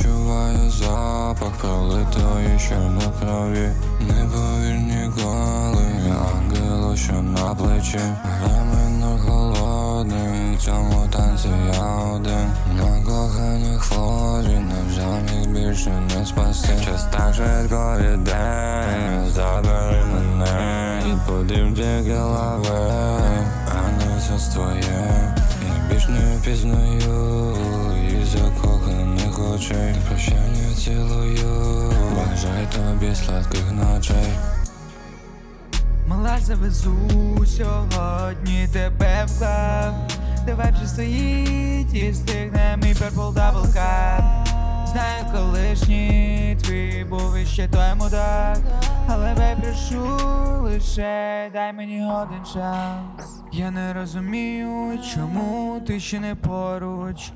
Знаю запах пролитої ще на крові. Не повір ніколи, ангелу, що на плечі. Временно голодний, в цьому танці я один. На коханій хворі, невже міг більше не спасти. Час так швидко йде, забери мене І подив тільки лави, а не все твоє Я більш не впізнаю очей Прощання цілую, бажаю тобі сладких ночей. Мала завезу сьогодні тебе в клаб Давай вже стоїть і стигне мій Purple Double Знаю колишній твій був іще той мудак. Але прошу лише дай мені один шанс. Я не розумію, чому ти ще не поруч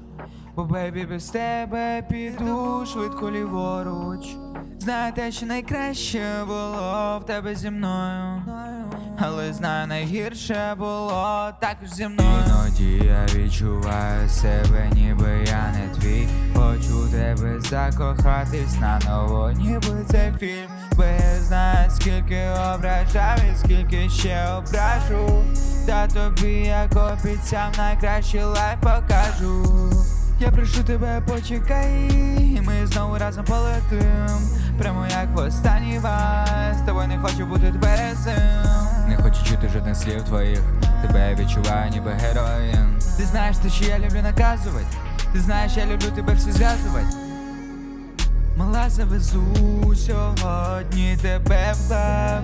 Бо бейбі без тебе піду швидко ліворуч. Знаю те, що найкраще було в тебе зі мною. Але знаю найгірше було також зі мною. Іноді я відчуваю себе, ніби я не твій. Хочу тебе закохатись наново, ніби це фільм. Бо я скільки ображав і скільки ще ображу. Та тобі, як обіцяв, найкращий лайф покажу я прошу тебе, почекай, і ми знову разом полетим. Прямо як в останній раз, з тобою не хочу бути тверезим. Не хочу чути жодних слів твоїх. Тебе я відчуваю, ніби героїн. Ти знаєш, те, що я люблю наказувати. Ти знаєш, я люблю тебе все зв'язувати. Мала завезу сьогодні тебе в клаб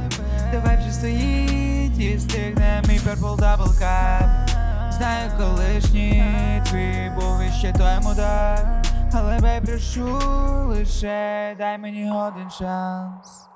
Давай вже стоїть і стигне мій Purple Double Cup Знаю колишній твій був іще той мудак Але бей прошу лише дай мені один шанс